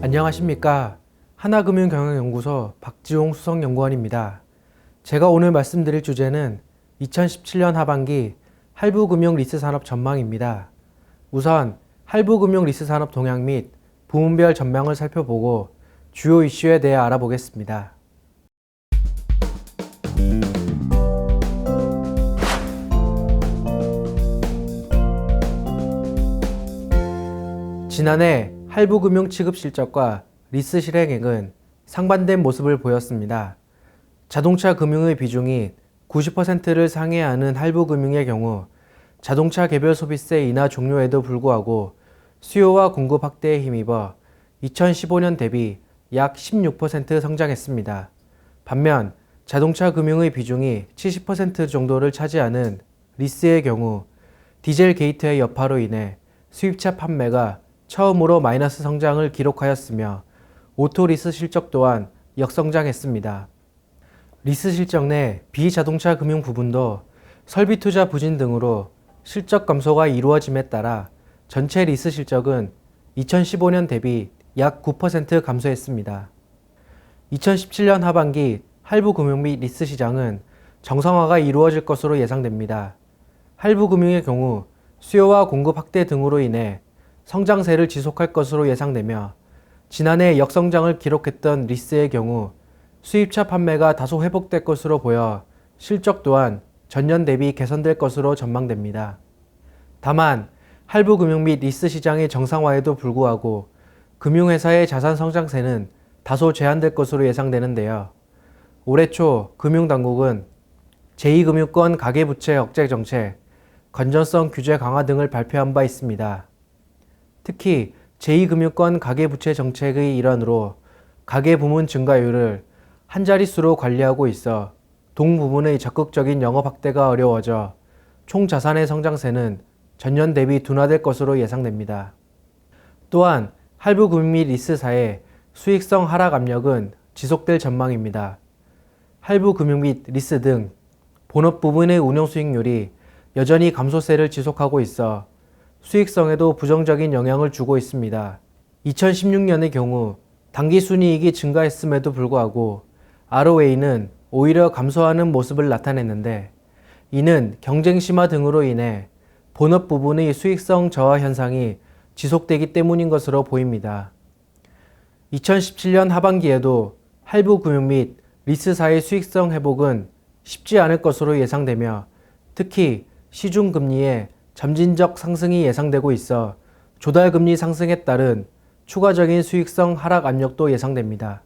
안녕하십니까. 하나금융경영연구소 박지용 수석연구원입니다. 제가 오늘 말씀드릴 주제는 2017년 하반기 할부금융 리스 산업 전망입니다. 우선 할부금융 리스 산업 동향 및 부문별 전망을 살펴보고 주요 이슈에 대해 알아보겠습니다. 지난해 할부금융 취급 실적과 리스 실행액은 상반된 모습을 보였습니다. 자동차 금융의 비중이 90%를 상회하는 할부금융의 경우 자동차 개별 소비세 인하 종료에도 불구하고 수요와 공급 확대에 힘입어 2015년 대비 약 16% 성장했습니다. 반면 자동차 금융의 비중이 70% 정도를 차지하는 리스의 경우 디젤 게이트의 여파로 인해 수입차 판매가 처음으로 마이너스 성장을 기록하였으며 오토 리스 실적 또한 역성장했습니다. 리스 실적 내 비자동차 금융 부분도 설비 투자 부진 등으로 실적 감소가 이루어짐에 따라 전체 리스 실적은 2015년 대비 약 9% 감소했습니다. 2017년 하반기 할부 금융 및 리스 시장은 정상화가 이루어질 것으로 예상됩니다. 할부 금융의 경우 수요와 공급 확대 등으로 인해 성장세를 지속할 것으로 예상되며 지난해 역성장을 기록했던 리스의 경우 수입차 판매가 다소 회복될 것으로 보여 실적 또한 전년 대비 개선될 것으로 전망됩니다. 다만 할부 금융 및 리스 시장의 정상화에도 불구하고 금융회사의 자산 성장세는 다소 제한될 것으로 예상되는데요. 올해 초 금융당국은 제2금융권 가계부채 억제 정책, 건전성 규제 강화 등을 발표한 바 있습니다. 특히 제2금융권 가계부채 정책의 일환으로 가계부문 증가율을 한 자릿수로 관리하고 있어 동 부분의 적극적인 영업 확대가 어려워져 총 자산의 성장세는 전년 대비 둔화될 것으로 예상됩니다. 또한 할부 및 리스사의 수익성 하락 압력은 지속될 전망입니다. 할부 금융 및 리스 등 본업 부분의 운용 수익률이 여전히 감소세를 지속하고 있어 수익성에도 부정적인 영향을 주고 있습니다. 2016년의 경우 당기 순이익이 증가했음에도 불구하고 ROA는 오히려 감소하는 모습을 나타냈는데 이는 경쟁 심화 등으로 인해 본업 부분의 수익성 저하 현상이 지속되기 때문인 것으로 보입니다. 2017년 하반기에도 할부 금융 및 리스사의 수익성 회복은 쉽지 않을 것으로 예상되며 특히 시중 금리의 점진적 상승이 예상되고 있어 조달 금리 상승에 따른 추가적인 수익성 하락 압력도 예상됩니다.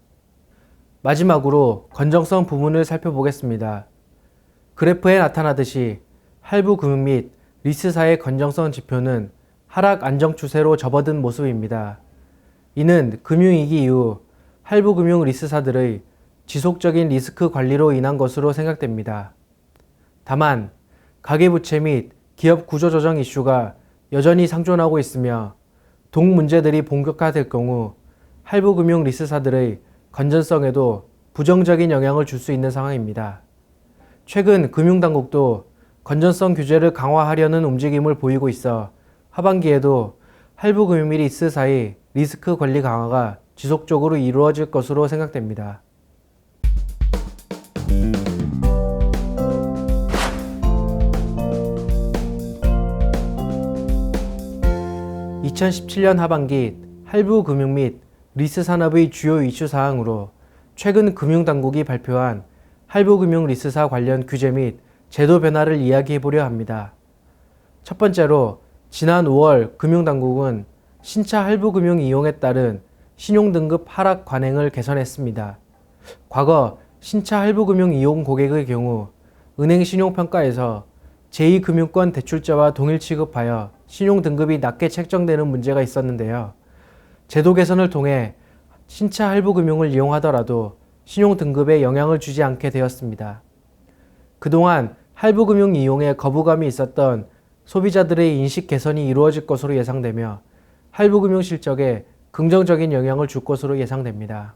마지막으로 건정성 부분을 살펴보겠습니다. 그래프에 나타나듯이 할부 금융 및 리스사의 건정성 지표는 하락 안정 추세로 접어든 모습입니다. 이는 금융위기 이후 할부 금융 리스사들의 지속적인 리스크 관리로 인한 것으로 생각됩니다. 다만 가계부채 및 기업 구조조정 이슈가 여전히 상존하고 있으며 동 문제들이 본격화될 경우 할부 금융 리스사들의 건전성에도 부정적인 영향을 줄 수 있는 상황입니다. 최근 금융당국도 건전성 규제를 강화하려는 움직임을 보이고 있어 하반기에도 할부 금융 및 리스 사이 리스크 관리 강화가 지속적으로 이루어질 것으로 생각됩니다. 2017년 하반기 할부 금융 및 리스 산업의 주요 이슈 사항으로 최근 금융당국이 발표한 할부 금융 리스사 관련 규제 및 제도 변화를 이야기해 보려 합니다. 첫 번째로 지난 5월 금융당국은 신차 할부 금융 이용에 따른 신용등급 하락 관행을 개선했습니다. 과거 신차 할부 금융 이용 고객의 경우 은행 신용평가에서 제2금융권 대출자와 동일 취급하여 신용등급이 낮게 책정되는 문제가 있었는데요. 제도 개선을 통해 신차 할부 금융을 이용하더라도 신용등급에 영향을 주지 않게 되었습니다. 그동안 할부 금융 이용에 거부감이 있었던 소비자들의 인식 개선이 이루어질 것으로 예상되며 할부 금융 실적에 긍정적인 영향을 줄 것으로 예상됩니다.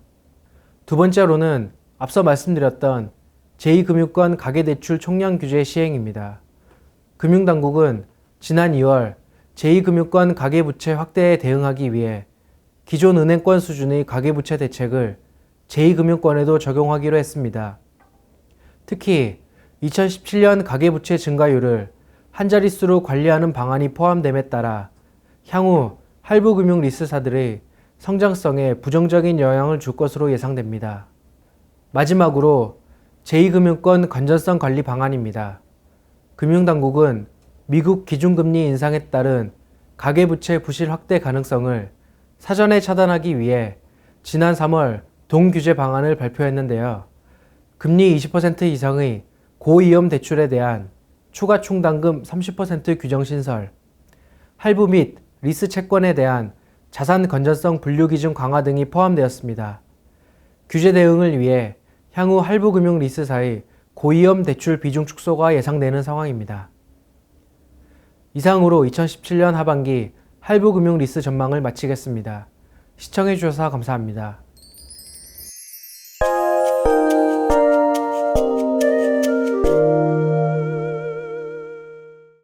두 번째로는 앞서 말씀드렸던 제2금융권 가계대출 총량 규제 시행입니다. 금융당국은 지난 2월 제2금융권 가계부채 확대에 대응하기 위해 기존 은행권 수준의 가계부채 대책을 제2금융권에도 적용하기로 했습니다. 특히 2017년 가계부채 증가율을 한 자릿수로 관리하는 방안이 포함됨에 따라 향후 할부금융 리스사들의 성장성에 부정적인 영향을 줄 것으로 예상됩니다. 마지막으로 제2금융권 건전성 관리 방안입니다. 금융당국은 미국 기준금리 인상에 따른 가계부채 부실 확대 가능성을 사전에 차단하기 위해 지난 3월 동규제 방안을 발표했는데요. 금리 20% 이상의 고위험 대출에 대한 추가 충당금 30% 규정 신설, 할부 및 리스 채권에 대한 자산 건전성 분류 기준 강화 등이 포함되었습니다. 규제 대응을 위해 향후 할부 금융 리스사의 고위험 대출 비중 축소가 예상되는 상황입니다. 이상으로 2017년 하반기 할부금융 리스 전망을 마치겠습니다. 시청해주셔서 감사합니다.